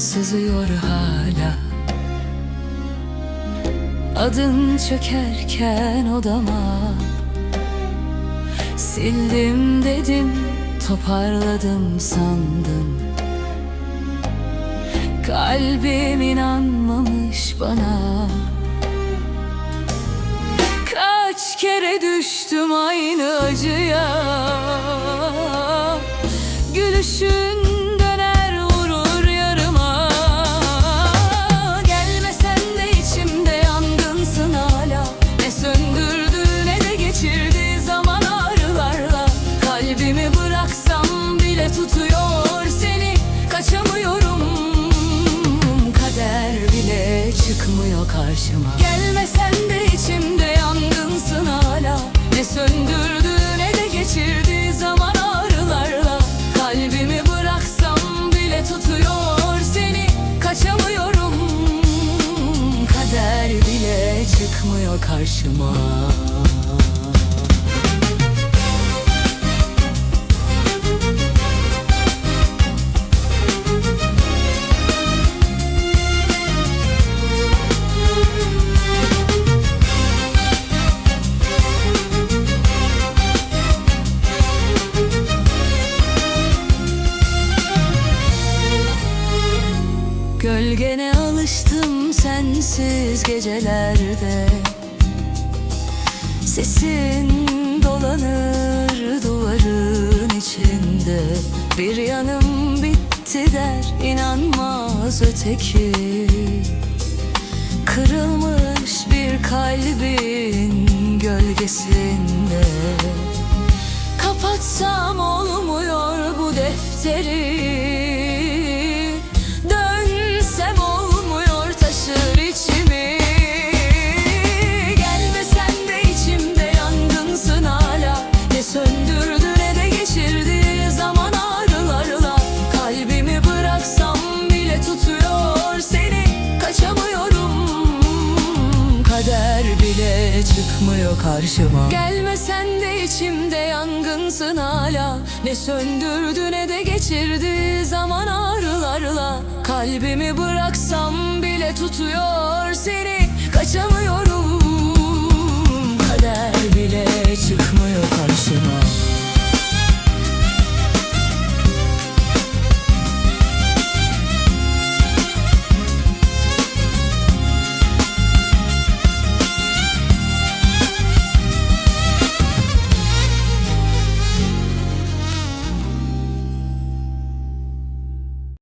sızıyor hala. Adın çökerken odama. Sildim dedim toparladım sandım Kalbim inanmamış bana. Kaç kere düştüm aynı acıya çıkmıyor karşıma Gölgene alıştım sensiz gecelerde. Sesin dolanır duvarın içinde. Bir yanım bitti der inanmaz öteki. Kırılmış bir kalbin gölgesinde. Kapatsam olmuyor bu defteri çıkmıyor karşıma? Gelmesen de içimde yangınsın hala. Ne söndürdü ne de geçirdi zaman ağrılarla. Kalbimi bıraksam bile tutuyor seni